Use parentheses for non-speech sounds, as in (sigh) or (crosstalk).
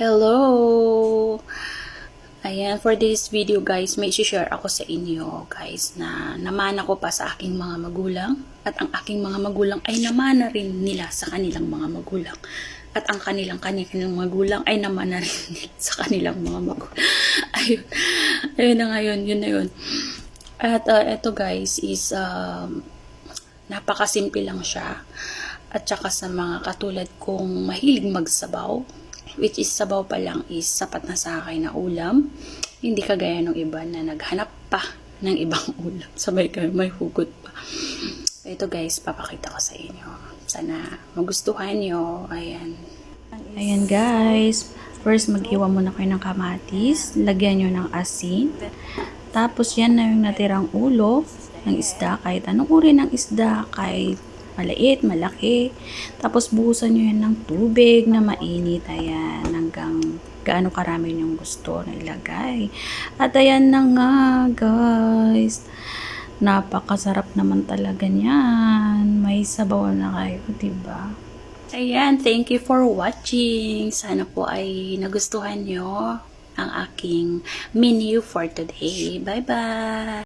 Hello! Ayan, for this video guys, may share ako sa inyo guys na namana ko pa sa aking mga magulang at ang aking mga magulang ay namana rin nila sa kanilang mga magulang at ang kanilang kanilang magulang ay namana rin (laughs) nila sa kanilang mga magulang. (laughs) Ayun. Ayun na ngayon, yun na yun. At uh, eto guys is um, napakasimple lang siya. At saka sa mga katulad kong mahilig magsabaw, which is sabaw pa lang is sapat na sa akin na ulam. Hindi kagaya ng iba na naghanap pa ng ibang (laughs) ulam. Sabay kayo, may hugot pa. Ito guys, papakita ko sa inyo. Sana magustuhan nyo. Ayan. Ayan guys. First, maghiwa muna kayo ng kamatis. Lagyan nyo ng asin. Tapos yan na yung natirang ulo ng isda. Kahit anong uri ng isda. Kahit maliit, malaki. Tapos buhusan nyo yan ng tubig na mainit. Ayan, hanggang gaano karami yung gusto na ilagay. At ayan na nga, guys. Napakasarap naman talaga niyan. May sabaw na kayo, diba? Ayan, thank you for watching. Sana po ay nagustuhan nyo ang aking menu for today. Bye-bye!